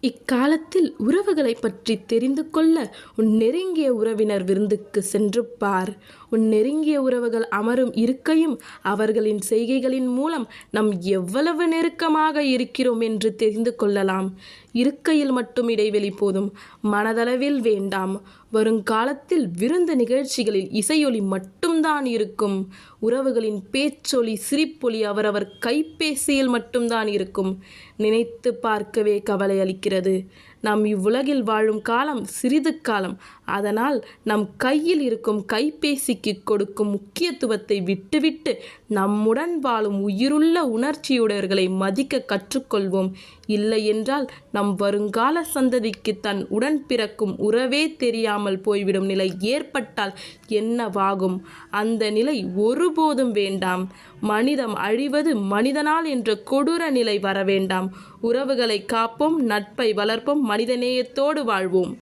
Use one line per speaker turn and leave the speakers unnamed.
இக்காலத்தில் உறவுகளை பற்றி தெரிந்து கொள்ள உன் நெருங்கிய உறவினர் விருந்துக்கு சென்று பார். உன் நெருங்கிய உறவுகள் அமரும் இருக்கையும் அவர்களின் செய்கைகளின் மூலம் நாம் எவ்வளவு நெருக்கமாக இருக்கிறோம் என்று தெரிந்து கொள்ளலாம். இருக்கையில் மட்டும் இடைவெளி போதும். மனதளவில் வேண்டாம். வருங்காலத்தில் விருந்து நிகழ்ச்சிகளில் இசையொலி மட்டும் மட்டும்தான் இருக்கும். உறவுகளின் பேச்சொலி சிரிப்பொலி அவரவர் கைபேசியில் மட்டும்தான் இருக்கும். நினைத்து பார்க்கவே கவலை அளிக்கிறது நாம் இவ்வுலகில் வாழும் காலம் சிறிது காலம். அதனால் நம் கையில் இருக்கும் கைபேசிக்கு கொடுக்கும் முக்கியத்துவத்தை விட்டுவிட்டு நம்முடன் வாழும் உயிருள்ள உணர்ச்சியுடையவர்களை மதிக்க கற்றுக்கொள்வோம். இல்லை என்றால் நம் வருங்கால சந்ததிக்கு தன் உடன் பிறக்கும் உறவே தெரியாமல் போய்விடும் நிலை ஏற்பட்டால் என்னவாகும்? அந்த நிலை ஒருபோதும் வேண்டாம். மனிதம் அழிவது மனிதனால் என்ற கொடூர நிலை வர வேண்டாம். உறவுகளை காப்போம் நட்பை வளர்ப்போம் மனிதநேயத்தோடு வாழ்வோம்.